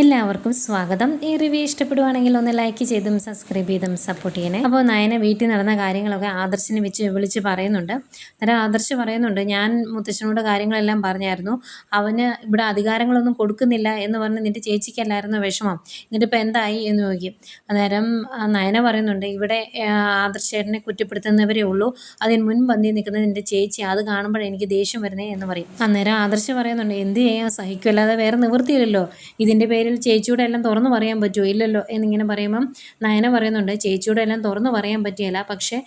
എല്ലാവർക്കും സ്വാഗതം. ഈ റിവ്യൂ ഇഷ്ടപ്പെടുവാണെങ്കിൽ ഒന്ന് ലൈക്ക് ചെയ്തും സബ്സ്ക്രൈബ് ചെയ്തും സപ്പോർട്ട് ചെയ്യണേ. അപ്പോൾ നയന വീട്ടിൽ നടന്ന കാര്യങ്ങളൊക്കെ ആദർശിനെ വെച്ച് വിളിച്ച് പറയുന്നുണ്ട്. അന്നേരം ആദർശ് പറയുന്നുണ്ട് ഞാൻ മുത്തശ്ശനോട് കാര്യങ്ങളെല്ലാം പറഞ്ഞായിരുന്നു. അവന് ഇവിടെ അധികാരങ്ങളൊന്നും കൊടുക്കുന്നില്ല എന്ന് പറഞ്ഞ് നിന്റെ ചേച്ചിക്കല്ലായിരുന്നു വിഷമം? എന്നിട്ട് ഇപ്പോൾ എന്തായി? എന്ന് ചോദിക്കും. അന്നേരം നയന പറയുന്നുണ്ട് ഇവിടെ ആദർശേട്ടനെ കുറ്റപ്പെടുത്തുന്നവരേ ഉള്ളൂ. അതിന് മുൻപന്തി നിൽക്കുന്ന നിന്റെ ചേച്ചി അത് കാണുമ്പോഴേ എനിക്ക് ദേഷ്യം വരുന്നേ എന്ന് പറയും. അന്നേരം ആദർശ് പറയുന്നുണ്ട് എന്ത് ചെയ്യാൻ സഹിക്കുമല്ലാതെ വേറെ നിവൃത്തിയില്ലല്ലോ. ഇതിന്റെ പേരിൽ ചേച്ചിയുടെ എല്ലാം തുറന്നു പറയാൻ പറ്റുമോ? ഇല്ലല്ലോ എന്നിങ്ങനെ പറയുമ്പം നയന പറയുന്നുണ്ട് ചേച്ചിയുടെ എല്ലാം തുറന്നു പറയാൻ പറ്റിയല്ല. പക്ഷേ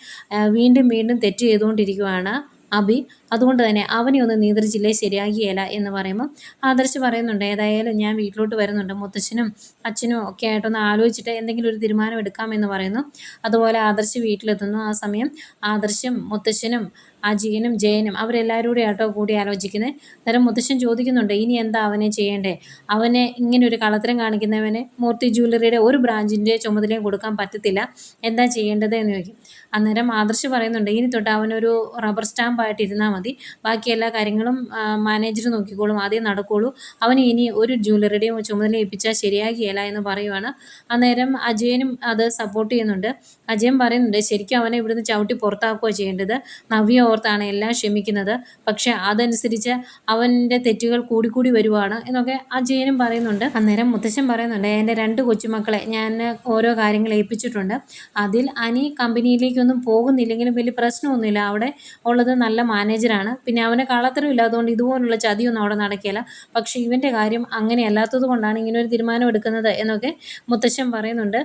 വീണ്ടും വീണ്ടും തെറ്റ് ചെയ്തുകൊണ്ടിരിക്കുവാണ് അബി. അതുകൊണ്ട് തന്നെ അവനെ ഒന്ന് നിയന്ത്രിച്ചില്ലേ? ശരിയാകിയല്ല എന്ന് പറയുമ്പോൾ ആദർശ് പറയുന്നുണ്ട് ഏതായാലും ഞാൻ വീട്ടിലോട്ട് വരുന്നുണ്ട്. മുത്തച്ഛനും അച്ഛനും ഒക്കെ ആയിട്ടൊന്ന് ആലോചിച്ചിട്ട് എന്തെങ്കിലും ഒരു തീരുമാനം എടുക്കാമെന്ന് പറയുന്നു. അതുപോലെ ആദർശ് വീട്ടിലെത്തുന്നു. ആ സമയം ആദർശും മുത്തച്ഛനും അജിയനും ജയനും അവരെല്ലാവരും കൂടെ ആട്ടോ കൂടി ആലോചിക്കുന്നത്. അന്നേരം മുത്തശ്ശൻ ചോദിക്കുന്നുണ്ട് ഇനി എന്താ അവനെ ചെയ്യേണ്ടേ? അവനെ ഇങ്ങനെ ഒരു കളത്തരം കാണിക്കുന്നവനെ മൂർത്തി ജ്വല്ലറിയുടെ ഒരു ബ്രാഞ്ചിന്റെ ചുമതലയും കൊടുക്കാൻ പറ്റത്തില്ല. എന്താ ചെയ്യേണ്ടത് എന്ന് ചോദിക്കും. അന്നേരം ആദർശ് പറയുന്നുണ്ട് ഇനി തൊട്ട് അവനൊരു റബ്ബർ സ്റ്റാമ്പായിട്ട് ഇരുന്നാൽ മതി. ബാക്കി എല്ലാ കാര്യങ്ങളും മാനേജർ നോക്കിക്കോളും. ആദ്യം നടക്കുള്ളൂ. അവന് ഇനി ഒരു ജ്വല്ലറിയുടെയും ചുമതല ഏൽപ്പിച്ചാൽ ശരിയാകിയല്ല എന്ന് പറയുവാണ്. അന്നേരം അജയനും അത് സപ്പോർട്ട് ചെയ്യുന്നുണ്ട്. അജയൻ പറയുന്നുണ്ട് ശരിക്കും അവനെ ഇവിടുന്ന് ചവിട്ടി പുറത്താക്കുകയോ ചെയ്യേണ്ടത്. നവ്യ ഓർത്താണ് എല്ലാം ക്ഷമിക്കുന്നത്. പക്ഷേ അതനുസരിച്ച് അവന്റെ തെറ്റുകൾ കൂടിക്കൂടി വരുവാണ് എന്നൊക്കെ അജയനും പറയുന്നുണ്ട്. അന്നേരം മുത്തശ്ശൻ പറയുന്നുണ്ട് എന്റെ രണ്ട് കൊച്ചുമക്കളെ ഞാൻ ഓരോ കാര്യങ്ങൾ ഏൽപ്പിച്ചിട്ടുണ്ട്. അതിൽ അനി കമ്പനിയിലേക്കൊന്നും പോകുന്നില്ലെങ്കിലും വലിയ പ്രശ്നമൊന്നുമില്ല. അവിടെ ഉള്ളത് നല്ല മാനേജറാണ് പിന്നെ അവനെ കള്ളത്തരം ഇല്ലാത്തതുകൊണ്ട് ഇതുപോലുള്ള ചതിയൊന്നും അവിടെ നടക്കില്ല. പക്ഷേ ഇവന്റെ കാര്യം അങ്ങനെ അല്ലാത്തത് കൊണ്ടാണ് ഇങ്ങനെ ഒരു തീരുമാനം എടുക്കുന്നത് എന്നൊക്കെ മുത്തശ്ശൻ പറയുന്നുണ്ട്.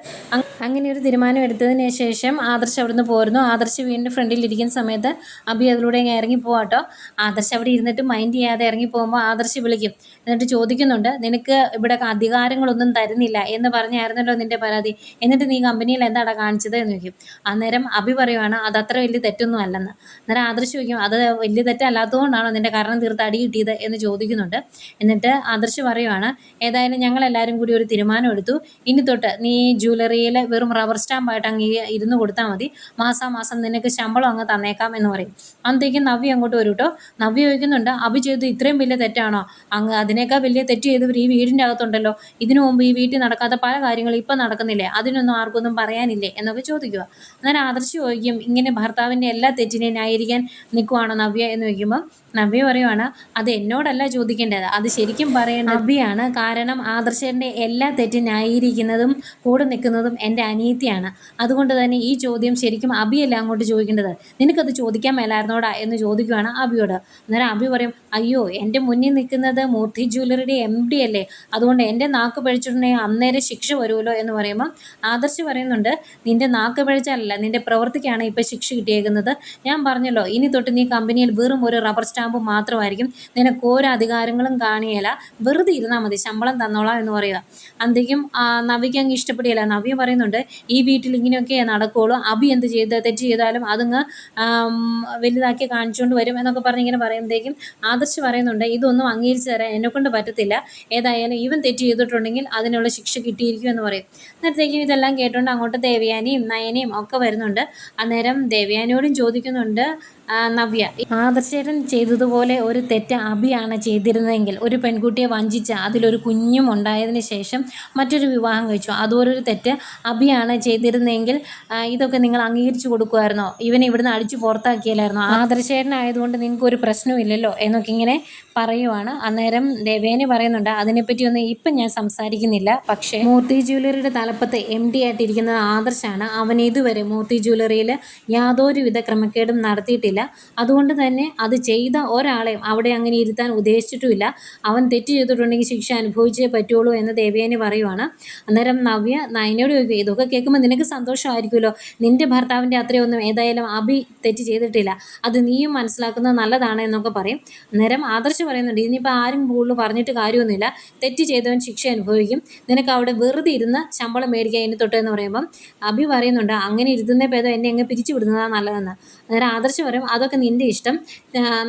അങ്ങനെ ഒരു തീരുമാനം എടുത്തതിന് ശേഷം ആദർശ് അവിടുന്ന് പോരുന്നു. ആദർശ് വീണ്ടും ഫ്രണ്ടിൽ ഇരിക്കുന്ന സമയത്ത് അബി അതിലൂടെ അങ്ങ് ഇറങ്ങി പോവാട്ടോ ആദർശ് അവിടെ ഇരുന്നിട്ട് മൈൻഡ് ചെയ്യാതെ ഇറങ്ങി പോകുമ്പോൾ ആദർശ് വിളിക്കും. എന്നിട്ട് ചോദിക്കുന്നുണ്ട് നിനക്ക് ഇവിടെ അധികാരങ്ങളൊന്നും തരുന്നില്ല. എന്ന് പറഞ്ഞായിരുന്നല്ലോ നിന്റെ പരാതി. എന്നിട്ട് നീ കമ്പനിയിൽ എന്താടാ കാണിച്ചത് എന്ന് ചോദിക്കും. അന്നേരം അബി പറയുവാണ് അത് അത്ര വലിയ തെറ്റൊന്നും അല്ലെന്ന്. അന്നേരം ആദർശ് ചോദിക്കും അത് വലിയ തെറ്റല്ലാത്തതുകൊണ്ടാണോ നിന്റെ കാരണം തീർത്ത് അടി കിട്ടിയത്? എന്ന് ചോദിക്കുന്നുണ്ട്. എന്നിട്ട് ആദർശ് പറയുവാണ് ഏതായാലും ഞങ്ങളെല്ലാവരും കൂടി ഒരു തീരുമാനം എടുത്തു. ഇനി തൊട്ട് നീ ജ്വല്ലറിയിൽ വെറും റബ്ബർ സ്റ്റാമ്പായിട്ട് അങ്ങ് ഇരുന്ന് കൊടുത്താൽ മതി. മാസാമാസം നിനക്ക് ശമ്പളം അങ്ങ് തന്നേക്കാം എന്ന് പറയും. അന്നത്തേക്കും നവ്യ അങ്ങോട്ട് വരും കേട്ടോ നവ്യ ചോദിക്കുന്നുണ്ട് അഭി ചെയ്തു ഇത്രയും വലിയ തെറ്റാണോ? അങ്ങ് അതിനേക്കാൾ വലിയ തെറ്റ് ചെയ്തവർ ഈ വീടിന്റെ അകത്തുണ്ടല്ലോ. ഇതിനു മുമ്പ് ഈ വീട്ടിൽ നടക്കാത്ത പല കാര്യങ്ങളും ഇപ്പം നടക്കുന്നില്ലേ? അതിനൊന്നും ആർക്കൊന്നും പറയാനില്ലേ? എന്നൊക്കെ ചോദിക്കുക. അന്നേരം ആദർശ് ചോദിക്കും ഇങ്ങനെ ഭർത്താവിന്റെ എല്ലാ തെറ്റിനെയും ന്യായീകരിക്കാൻ നിൽക്കുവാണോ നവ്യ? എന്ന് ചോദിക്കുമ്പോൾ നവ്യ പറയുവാണ് അത് എന്നോടല്ല ചോദിക്കേണ്ടത്. അത് ശരിക്കും പറയേണ്ട നവ്യാണ് കാരണം ആദർശന്റെ എല്ലാ തെറ്റും ന്യായീകരിക്കുന്നതും കൂടെ നിൽക്കുന്നതും എന്റെ അനിയത്തിയാണ്. അതുകൊണ്ട് തന്നെ ഈ ചോദ്യം ശരിക്കും അബിയല്ല അങ്ങോട്ട് ചോദിക്കേണ്ടത്. നിനക്കത് ചോദിക്കാൻ മേലായിരുന്നോടാ എന്ന് ചോദിക്കുകയാണ് അബിയോട്. അന്നേരം അബി പറയും അയ്യോ എന്റെ മുന്നിൽ നിൽക്കുന്നത് മൂർത്തി ജ്വല്ലറിയുടെ എം ഡി അല്ലേ? അതുകൊണ്ട് എന്റെ നാക്ക് പഴിച്ചിട്ടുണ്ടെങ്കിൽ അന്നേരം ശിക്ഷ വരുമല്ലോ എന്ന് പറയുമ്പം ആദർശ് പറയുന്നുണ്ട് നിന്റെ നാക്ക് പഴിച്ചാലല്ല നിന്റെ പ്രവൃത്തിക്കാണ് ഇപ്പോൾ ശിക്ഷ കിട്ടിയേക്കുന്നത്. ഞാൻ പറഞ്ഞല്ലോ ഇനി തൊട്ട് നീ കമ്പനിയിൽ വെറും ഒരു റബ്ബർ സ്റ്റാമ്പ് മാത്രമായിരിക്കും. നിനക്ക് ഓരോ അധികാരങ്ങളും കാണിയല്ല വെറുതെ ഇരുന്നാൽ മതി ശമ്പളം തന്നോളാം എന്ന് പറയുക. അന്തേക്കും നവിക്ക് അങ്ങ് ഇഷ്ടപ്പെടുകയില്ല നവ്യ പറയുന്നുണ്ട് ഈ വീട്ടിൽ ഇങ്ങനെയൊക്കെ നടക്കുകയുള്ളൂ അബി എന്ത് ചെയ്ത് തെറ്റ് ചെയ്താലും അതങ്ങ് വലുതാക്കി കാണിച്ചുകൊണ്ട് വരും എന്നൊക്കെ പറഞ്ഞ് ഇങ്ങനെ പറയുമ്പോഴത്തേക്കും ആദർശ് പറയുന്നുണ്ട് ഇതൊന്നും അംഗീകരിച്ച് തരാൻ എന്നെക്കൊണ്ട് പറ്റത്തില്ല. ഏതായാലും ഇവൻ തെറ്റ് ചെയ്തിട്ടുണ്ടെങ്കിൽ അതിനുള്ള ശിക്ഷ കിട്ടിയിരിക്കും എന്ന് പറയും. അന്നേരത്തേക്കും ഇതെല്ലാം കേട്ടുകൊണ്ട് അങ്ങോട്ട് ദേവയാനിയും നയനയും ഒക്കെ വരുന്നുണ്ട്. അന്നേരം ദേവയാനിയോടും ചോദിക്കുന്നുണ്ട് നവ്യ ആദർശേട്ടൻ ചെയ്തതുപോലെ ഒരു തെറ്റ് അഭിയാണ് ചെയ്തിരുന്നതെങ്കിൽ ഒരു പെൺകുട്ടിയെ വഞ്ചിച്ച അതിലൊരു കുഞ്ഞും ഉണ്ടായതിന് ശേഷം മറ്റൊരു വിവാഹം കഴിച്ചു. അതുപോലൊരു തെറ്റ് അഭിയാണ് ചെയ്തിരുന്നതെങ്കിൽ ഇതൊക്കെ നിങ്ങൾ അംഗീകരിച്ചു കൊടുക്കുമായിരുന്നോ? ഇവനെ ഇവിടുന്ന് അടിച്ചു പുറത്താക്കിയല്ലായിരുന്നോ? ആദർശേട്ടനായതുകൊണ്ട് നിങ്ങൾക്ക് ഒരു പ്രശ്നമില്ലല്ലോ എന്നൊക്കെ ഇങ്ങനെ പറയുവാണ്. അന്നേരം ദേവേനെ പറയുന്നുണ്ട് അതിനെപ്പറ്റി അതിനെപ്പറ്റിയൊന്നും ഇപ്പം ഞാൻ സംസാരിക്കുന്നില്ല. പക്ഷേ മൂർത്തി ജ്വല്ലറിയുടെ തലപ്പത്ത് എം ഡി ആയിട്ടിരിക്കുന്നത് ആദർശാണ്. അവൻ ഇതുവരെ മൂർത്തി ജ്വല്ലറിയിൽ യാതൊരുവിധ ക്രമക്കേടും നടത്തിയിട്ടില്ല. അതുകൊണ്ട് തന്നെ അത് ചെയ്ത ഒരാളെയും അവിടെ അങ്ങനെ ഇരുത്താൻ ഉദ്ദേശിച്ചിട്ടുമില്ല. അവൻ തെറ്റ് ചെയ്തിട്ടുണ്ടെങ്കിൽ ശിക്ഷ അനുഭവിച്ചേ പറ്റുള്ളൂ എന്ന് ദേവേനെ പറയുവാണ്. അന്നേരം നവ്യ നയനോട് ചോദിക്കും ഇതൊക്കെ കേൾക്കുമ്പോൾ നിനക്ക് സന്തോഷമായിരിക്കുമല്ലോ? നിന്റെ ഭർത്താവിന്റെ അത്രയൊന്നും ഏതായാലും അഭി തെറ്റ് ചെയ്തിട്ടില്ല. അത് നീയും മനസ്സിലാക്കുന്നത് നല്ലതാണ് എന്നൊക്കെ പറയും. അന്നേരം ആദർശ് പറയുന്നുണ്ട്. ഇനിയിപ്പോൾ ആരും കൂടുതൽ പറഞ്ഞിട്ട് കാര്യമൊന്നുമില്ല. തെറ്റ് ചെയ്തവൻ ശിക്ഷ അനുഭവിക്കും. നിനക്ക് അവിടെ വെറുതെ ഇരുന്ന് ശമ്പളം മേടിക്കാൻ ഇനി തൊട്ട് എന്ന് പറയുമ്പം അഭി പറയുന്നുണ്ട് അങ്ങനെ ഇരുത്തുന്ന ഭേദം എന്നെ അങ്ങ് പിരിച്ചു വിടുന്നതാണ് നല്ലതെന്ന്. അന്നേരം ആദർശ് പറയും അതൊക്കെ നിന്റെ ഇഷ്ടം.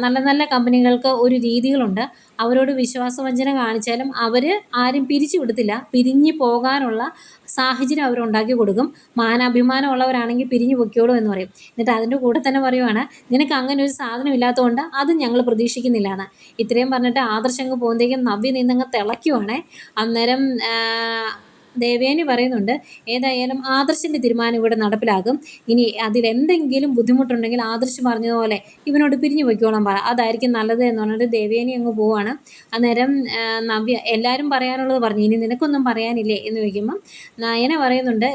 നല്ല നല്ല കമ്പനികൾക്ക് ഒരു രീതികളുണ്ട്. അവരോട് വിശ്വാസവഞ്ചന കാണിച്ചാലും അവർ ആരും പിരിച്ചു വിടത്തില്ല. പിരിഞ്ഞു പോകാനുള്ള സാഹചര്യം അവരുണ്ടാക്കി കൊടുക്കും. മാനാഭിമാനം ഉള്ളവരാണെങ്കിൽ പിരിഞ്ഞു പൊക്കിയോളൂ എന്ന് പറയും. എന്നിട്ട് അതിന്റെ കൂടെ തന്നെ പറയുവാണ് നിനക്ക് അങ്ങനെ ഒരു സാധനം ഇല്ലാത്തതുകൊണ്ട് അത് ഞങ്ങൾ പ്രതീക്ഷിക്കുന്നില്ല എന്ന് ഇത്രയും പറഞ്ഞിട്ട് ആദർശങ്ങ് പോകുമ്പോഴത്തേക്കും നവ്യ നിന്നങ്ങ് തിളയ്ക്കുവാണേ. അന്നേരം ദേവേനി പറയുന്നുണ്ട് ഏതായാലും ആദർശിന്റെ തീരുമാനം ഇവിടെ നടപ്പിലാകും. ഇനി അതിലെന്തെങ്കിലും ബുദ്ധിമുട്ടുണ്ടെങ്കിൽ ആദർശ് പറഞ്ഞതുപോലെ ഇവനോട് പിരിഞ്ഞു പോയിക്കോളാൻ പറ. അതായിരിക്കും നല്ലത് എന്ന് പറഞ്ഞിട്ട് ദേവേനി അങ്ങ് പോവാണ്. അന്നേരം നവ്യ എല്ലാവരും പറയാനുള്ളത് പറഞ്ഞു. ഇനി നിനക്കൊന്നും പറയാനില്ലേ? എന്ന് ചോദിക്കുമ്പം നയന പറയുന്നുണ്ട്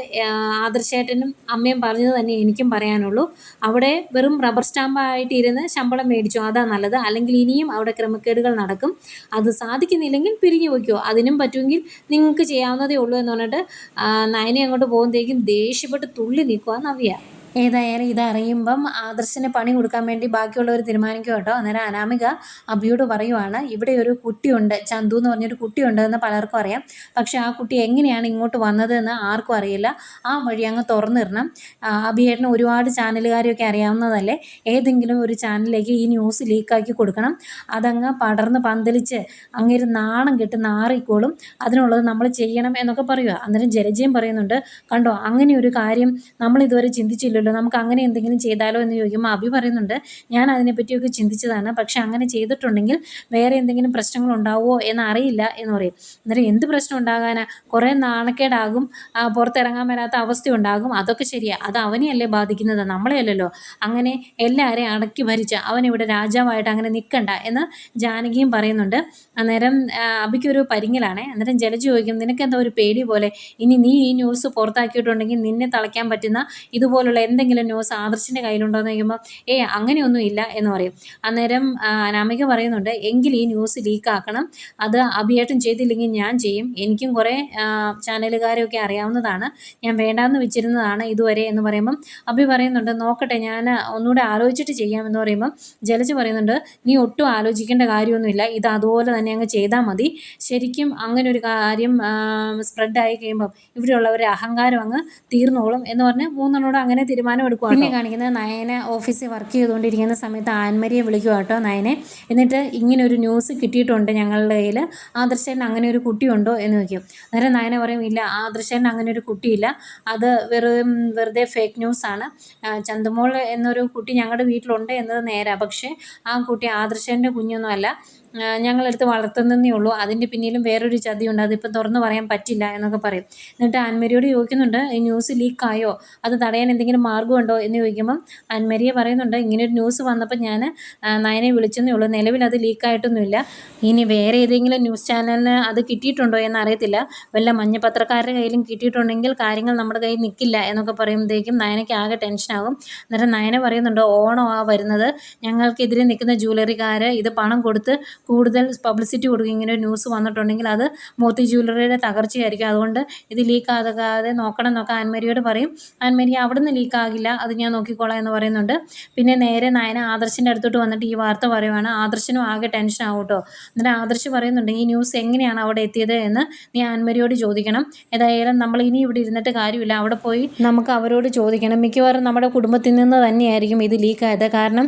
ആദർശേട്ടനും അമ്മയും പറഞ്ഞത് തന്നെ എനിക്കും പറയാനുള്ളൂ. അവിടെ വെറും റബ്ബർ സ്റ്റാമ്പായിട്ട് ഇരുന്ന് ശമ്പളം മേടിച്ചു അതാ നല്ലത്. അല്ലെങ്കിൽ ഇനിയും അവിടെ ക്രമക്കേടുകൾ നടക്കും. അത് സാധിക്കുന്നില്ലെങ്കിൽ പിരിഞ്ഞു വയ്ക്കുമോ അതിനും പറ്റുമെങ്കിൽ നിങ്ങൾക്ക് ചെയ്യാവുന്നതേ ഉള്ളൂ എന്ന് പറഞ്ഞിട്ട് നയനെ അങ്ങോട്ട് പോകുമ്പോഴത്തേക്കും ദേഷ്യപ്പെട്ട് തുള്ളി നിൽക്കുക നവ്യ. ഏതായാലും ഇതറിയുമ്പം ആദർശിന് പണി കൊടുക്കാൻ വേണ്ടി ബാക്കിയുള്ളവർ തീരുമാനിക്കും കേട്ടോ. അന്നേരം അനാമിക അബിയോട് പറയുവാണ് ഇവിടെ ഒരു കുട്ടിയുണ്ട് ചന്തു എന്ന് പറഞ്ഞൊരു കുട്ടിയുണ്ട് എന്ന് പലർക്കും അറിയാം. പക്ഷെ ആ കുട്ടി എങ്ങനെയാണ് ഇങ്ങോട്ട് വന്നതെന്ന് ആർക്കും അറിയില്ല. ആ വഴി അങ്ങ് തുറന്നിടണം. ആ, അബിയേട്ടന് ഒരുപാട് ചാനലുകാരെയൊക്കെ അറിയാവുന്നതല്ലേ? ഏതെങ്കിലും ഒരു ചാനലിലേക്ക് ഈ ന്യൂസ് ലീക്കാക്കി കൊടുക്കണം. അതങ്ങ് പടർന്ന് പന്തലിച്ച് അങ്ങേര് നാണം കെട്ട് നാറിക്കോളും. അതിനുള്ളത് നമ്മൾ ചെയ്യണം എന്നൊക്കെ പറയുക അന്നേരം ജലജയം പറയുന്നുണ്ട് കണ്ടോ അങ്ങനെ ഒരു കാര്യം നമ്മൾ ഇതുവരെ ചിന്തിച്ചില്ലല്ലോ നമുക്ക് അങ്ങനെ എന്തെങ്കിലും ചെയ്താലോ എന്ന് ചോദിക്കുമ്പോൾ അഭി പറയുന്നുണ്ട് ഞാൻ അതിനെപ്പറ്റിയൊക്കെ ചിന്തിച്ചതാണ് പക്ഷെ അങ്ങനെ ചെയ്തിട്ടുണ്ടെങ്കിൽ വേറെ എന്തെങ്കിലും പ്രശ്നങ്ങൾ ഉണ്ടാവുമോ എന്ന് അറിയില്ല എന്ന് പറയും. അന്നേരം എന്ത് പ്രശ്നം ഉണ്ടാകാനാ? കുറേ നാണക്കേടാകും പുറത്തിറങ്ങാൻ വരാത്ത അവസ്ഥ ഉണ്ടാകും അതൊക്കെ ശരിയാ. അത് അവനെയല്ലേ ബാധിക്കുന്നത്? നമ്മളെ അല്ലല്ലോ അങ്ങനെ എല്ലാവരെയും അടക്കി ഭരിച്ച അവനിവിടെ രാജാവായിട്ട് അങ്ങനെ നിൽക്കണ്ട എന്ന് ജാനകിയും പറയുന്നുണ്ട്. അന്നേരം അബിക്കൊരു പരിങ്ങലാണേ. അന്നേരം ജലജ ചോദിക്കും നിനക്കെന്താ ഒരു പേടി പോലെ? ഇനി നീ ഈ ന്യൂസ് പുറത്താക്കിയിട്ടുണ്ടെങ്കിൽ നിന്നെ തളയ്ക്കാൻ പറ്റുന്ന ഇതുപോലുള്ള എന്തെങ്കിലും ന്യൂസ് ആദർശിന്റെ കയ്യിലുണ്ടോ എന്ന് ചോദിക്കുമ്പോൾ ഏ അങ്ങനെയൊന്നും ഇല്ല എന്ന് പറയും. അന്നേരം അനാമിക പറയുന്നുണ്ട് എങ്കിൽ ഈ ന്യൂസ് ലീക്കാക്കണം അത് അഭിയേട്ടം ചെയ്തില്ലെങ്കിൽ ഞാൻ ചെയ്യും. എനിക്കും കുറേ ചാനലുകാരെയൊക്കെ അറിയാവുന്നതാണ്. ഞാൻ വേണ്ടാന്ന് വെച്ചിരുന്നതാണ് ഇതുവരെ എന്ന് പറയുമ്പം അഭി പറയുന്നുണ്ട് നോക്കട്ടെ ഞാൻ ഒന്നുകൂടെ ആലോചിച്ചിട്ട് ചെയ്യാമെന്ന് പറയുമ്പം ജലജ പറയുന്നുണ്ട് നീ ഒട്ടും ആലോചിക്കേണ്ട കാര്യമൊന്നുമില്ല. ഇത് അതുപോലെ തന്നെ അങ്ങ് ചെയ്താൽ മതി. ശരിക്കും അങ്ങനെ ഒരു കാര്യം സ്പ്രെഡായി കഴിയുമ്പം ഇവിടെയുള്ളവരെ അഹങ്കാരം അങ്ങ് തീർന്നോളും എന്ന് പറഞ്ഞ് മൂന്നെണ്ണോട് അങ്ങനെ തീരുമാനം എടുക്കുക പിന്നെ കാണിക്കുന്നത് നയന ഓഫീസിൽ വർക്ക് ചെയ്തുകൊണ്ടിരിക്കുന്ന സമയത്ത് ആൻമരിയെ വിളിക്കുക കേട്ടോ നയനെ. എന്നിട്ട് ഇങ്ങനെ ഒരു ന്യൂസ് കിട്ടിയിട്ടുണ്ട് ഞങ്ങളുടെ കയ്യിൽ. ആദർശേന്റെ അങ്ങനെ ഒരു കുട്ടിയുണ്ടോ എന്ന് ചോദിക്കും. നേരെ നയന പറയും ഇല്ല ആദർശേന്റെ അങ്ങനെ ഒരു കുട്ടിയില്ല. അത് വെറും വെറുതെ ഫേക്ക് ന്യൂസാണ് ചന്ദമോൾ എന്നൊരു കുട്ടി ഞങ്ങളുടെ വീട്ടിലുണ്ട് എന്നത് നേരാ. പക്ഷേ ആ കുട്ടി ആദർശേന്റെ കുഞ്ഞൊന്നും അല്ല ആ, ഞങ്ങളെടുത്ത് വളർത്തുന്നതേ ഉള്ളൂ. അതിന്റെ പിന്നിലും വേറൊരു ചതിയുണ്ട്. അതിപ്പം തുറന്നു പറയാൻ പറ്റില്ല എന്നൊക്കെ പറയും. എന്നിട്ട് ആൻമരിയോട് ചോദിക്കുന്നുണ്ട് ഈ ന്യൂസ് ലീക്കായോ അത് തടയാൻ എന്തെങ്കിലും മാർഗമുണ്ടോ എന്ന് ചോദിക്കുമ്പം ആൻമരിയെ പറയുന്നുണ്ട് ഇങ്ങനെ ഒരു ന്യൂസ് വന്നപ്പോൾ ഞാൻ നയനെ വിളിച്ചെന്നേ ഉള്ളൂ. നിലവിൽ അത് ലീക്കായിട്ടൊന്നുമില്ല ഇനി വേറെ ഏതെങ്കിലും ന്യൂസ് ചാനലിന് അത് കിട്ടിയിട്ടുണ്ടോ എന്നറിയത്തില്ല. വല്ല മഞ്ഞ പത്രക്കാരുടെ കയ്യിലും കിട്ടിയിട്ടുണ്ടെങ്കിൽ കാര്യങ്ങൾ നമ്മുടെ കയ്യിൽ നിൽക്കില്ല എന്നൊക്കെ പറയുമ്പോഴത്തേക്കും നയനയ്ക്ക് ആകെ ടെൻഷനാകും എന്നിട്ട് നയന പറയുന്നുണ്ട് ഓണമാണ് വരുന്നത്. ഞങ്ങൾക്കെതിരെ നിൽക്കുന്ന ജ്വല്ലറിക്കാർ ഇത് പണം കൊടുത്ത് കൂടുതൽ പബ്ലിസിറ്റി കൊടുക്കുക ഇങ്ങനെ ഒരു ന്യൂസ് വന്നിട്ടുണ്ടെങ്കിൽ അത് മോത്തി ജ്വല്ലറിയുടെ തകർച്ചയായിരിക്കും. അതുകൊണ്ട് ഇത് ലീക്ക് ആകാതെ നോക്കണം എന്നൊക്കെ ആൻമരിയോട് പറയും. ആൻമരി അവിടുന്ന് ലീക്ക് ആകില്ല. അത് ഞാൻ നോക്കിക്കോളാം എന്ന് പറയുന്നുണ്ട്. പിന്നെ നേരെ നയന ആദർശിന്റെ അടുത്തോട്ട് വന്നിട്ട് ഈ വാർത്ത പറയുവാണ്. ആദർശനും ആകെ ടെൻഷൻ ആവും എന്നിട്ട് ആദർശ് പറയുന്നുണ്ട് ഈ ന്യൂസ് എങ്ങനെയാണ് അവിടെ എത്തിയത് എന്ന് നീ ആൻമരിയോട് ചോദിക്കണം. ഏതായാലും നമ്മൾ ഇനി ഇവിടെ ഇരുന്നിട്ട് കാര്യമില്ല. അവിടെ പോയി നമുക്ക് അവരോട് ചോദിക്കണം. മിക്കവാറും നമ്മുടെ കുടുംബത്തിൽ നിന്ന് തന്നെയായിരിക്കും ഇത് ലീക്കായത് കാരണം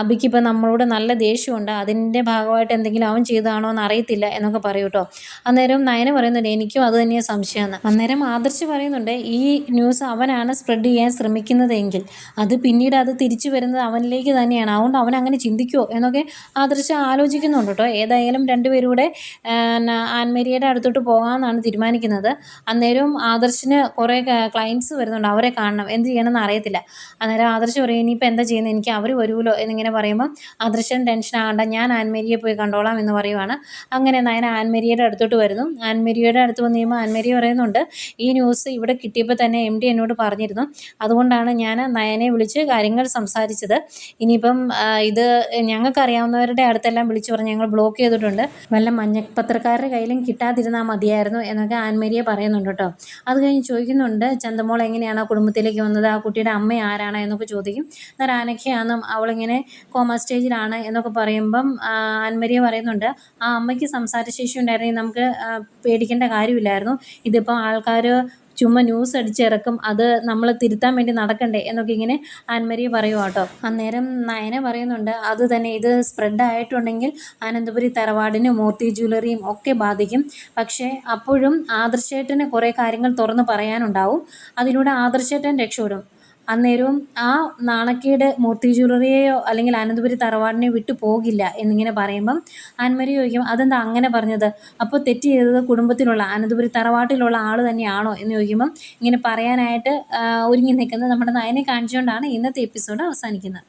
അബിക്ക് ഇപ്പം നമ്മളോട് നല്ല ദേഷ്യമുണ്ട്. അതിന്റെ ഭാഗമായിട്ട് എന്തെങ്കിലും അവൻ ചെയ്തതാണോ എന്ന് അറിയത്തില്ല എന്നൊക്കെ പറയൂ കേട്ടോ അന്നേരം നയന പറയുന്നുണ്ട് എനിക്കും അത് തന്നെയാണ് സംശയമാണ് അന്നേരം ആദർശ് പറയുന്നുണ്ട് ഈ ന്യൂസ് അവനാണ് സ്പ്രെഡ് ചെയ്യാൻ ശ്രമിക്കുന്നതെങ്കിൽ അത് പിന്നീട് അത് തിരിച്ചു വരുന്നത് അവനിലേക്ക് തന്നെയാണ്. അതുകൊണ്ട് അവൻ അങ്ങനെ ചിന്തിക്കുമോ എന്നൊക്കെ ആദർശ് ആലോചിക്കുന്നുണ്ട് കേട്ടോ ഏതായാലും രണ്ടുപേരൂടെ ആൻമേരിയയുടെ അടുത്തോട്ട് പോകാമെന്നാണ് തീരുമാനിക്കുന്നത്. അന്നേരം ആദർശിന് കുറേ ക്ലയൻസ് വരുന്നുണ്ട് അവരെ കാണണം. എന്ത് ചെയ്യണമെന്ന് അറിയത്തില്ല. അന്നേരം ആദർശ് പറയും ഇനിയിപ്പോൾ എന്താ ചെയ്യുന്നത് എനിക്ക് അവർ വരുമല്ലോ എന്നിങ്ങനെ പറയുമ്പോൾ ആദർശൻ ടെൻഷൻ ആകണ്ട. ഞാൻ ആൻമേരിയെ പോയി കണ്ടോളാം എന്ന് പറയുവാണ്. അങ്ങനെ നയന ആൻമരിയയുടെ അടുത്തോട്ട് വരുന്നു. ആൻമരിയയുടെ അടുത്ത് വന്ന് കഴിയുമ്പോൾ ആൻമരി പറയുന്നുണ്ട് ഈ ന്യൂസ് ഇവിടെ കിട്ടിയപ്പോൾ തന്നെ എം ഡി എന്നോട് പറഞ്ഞിരുന്നു. അതുകൊണ്ടാണ് ഞാൻ നയനെ വിളിച്ച് കാര്യങ്ങൾ സംസാരിച്ചത്. ഇനിയിപ്പം ഇത് ഞങ്ങൾക്കറിയാവുന്നവരുടെ അടുത്തെല്ലാം വിളിച്ചു പറഞ്ഞ് ഞങ്ങൾ ബ്ലോക്ക് ചെയ്തിട്ടുണ്ട്. വല്ല മഞ്ഞപ്പത്രക്കാരുടെ കയ്യിലും കിട്ടാതിരുന്നാൽ മതിയായിരുന്നു എന്നൊക്കെ ആൻമരിയെ പറയുന്നുണ്ട് കേട്ടോ. അത് കഴിഞ്ഞ് ചോദിക്കുന്നുണ്ട് ചന്തമോൾ എങ്ങനെയാണ് ആ കുടുംബത്തിലേക്ക് വന്നത്? ആ കുട്ടിയുടെ അമ്മ ആരാണ്? എന്നൊക്കെ ചോദിക്കും. എന്നാൽ ആനക്കയാണെന്നും അവളിങ്ങനെ കോമ സ്റ്റേജിലാണ് എന്നൊക്കെ പറയുമ്പം ആൻമരിയ പറയുന്നുണ്ട്. ആ അമ്മയ്ക്ക് സംസാരശേഷി ഉണ്ടായിരുന്നെങ്കിൽ നമുക്ക് പേടിക്കേണ്ട കാര്യമില്ലായിരുന്നു. ഇതിപ്പോൾ ആൾക്കാർ ചുമ്മാ ന്യൂസ് അടിച്ചിറക്കും. അത് നമ്മൾ തിരുത്താൻ വേണ്ടി നടക്കണ്ടേ എന്നൊക്കെ ഇങ്ങനെ ആൻമരിയ പറയുക കേട്ടോ. അന്നേരം നയന പറയുന്നുണ്ട് അത് തന്നെ ഇത് സ്പ്രെഡ് ആയിട്ടുണ്ടെങ്കിൽ അനന്തപുരി തറവാടിന് മൂർത്തി ജ്വല്ലറിയും ഒക്കെ ബാധിക്കും. പക്ഷേ അപ്പോഴും ആദർശേട്ടന് കുറേ കാര്യങ്ങൾ തുറന്ന് പറയാനുണ്ടാവും. അതിലൂടെ ആദർശേട്ടൻ രക്ഷപ്പെടും. അന്നേരവും ആ നാണക്കേട് മൂർത്തി ജ്വല്ലറിയെയോ അല്ലെങ്കിൽ അനന്തപുരി തറവാടിനെയോ വിട്ടു പോകില്ല എന്നിങ്ങനെ പറയുമ്പം ആൻമരി ചോദിക്കും അതെന്താ അങ്ങനെ പറഞ്ഞത്? അപ്പോൾ തെറ്റ് ചെയ്തത് കുടുംബത്തിലുള്ള അനന്തപുരി തറവാട്ടിലുള്ള ആൾ തന്നെയാണോ? എന്ന് ചോദിക്കുമ്പം ഇങ്ങനെ പറയാനായിട്ട് ഒരുങ്ങി നിൽക്കുന്നത് നമ്മുടെ നയനെ കാണിച്ചുകൊണ്ടാണ് ഇന്നത്തെ എപ്പിസോഡ് അവസാനിക്കുന്നത്.